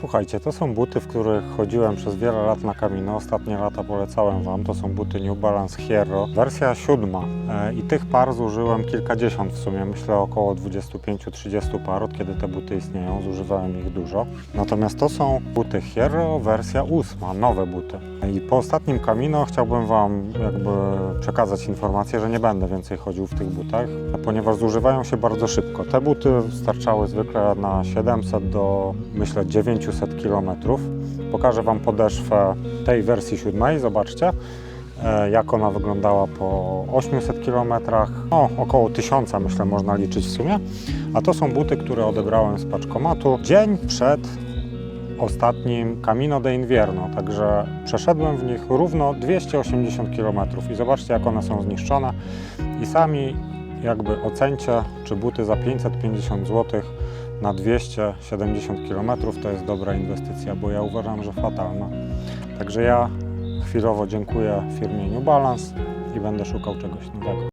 Słuchajcie, to są buty, w których chodziłem przez wiele lat na Camino. Ostatnie lata polecałem Wam. To są buty New Balance Hierro, wersja siódma. E, I tych par zużyłem kilkadziesiąt w sumie. Myślę około 25-30 par, od kiedy te buty istnieją. Zużywałem ich dużo. Natomiast to są buty Hierro, wersja ósma, nowe buty. I po ostatnim Camino chciałbym Wam jakby przekazać informację, że nie będę więcej chodził w tych butach, ponieważ zużywają się bardzo szybko. Te buty starczały zwykle na 700 do myślę 900 km. Pokażę Wam podeszwę tej wersji siódmej, zobaczcie e, jak ona wyglądała po 800 km, no około 1000 myślę można liczyć w sumie. A to są buty, które odebrałem z paczkomatu dzień przed ostatnim Camino de Invierno, także przeszedłem w nich równo 280 km i zobaczcie jak one są zniszczone i sami jakby ocencie, czy buty za 550 zł na 270 km to jest dobra inwestycja, bo ja uważam, że fatalna. Także ja chwilowo dziękuję firmie New Balance i będę szukał czegoś nowego.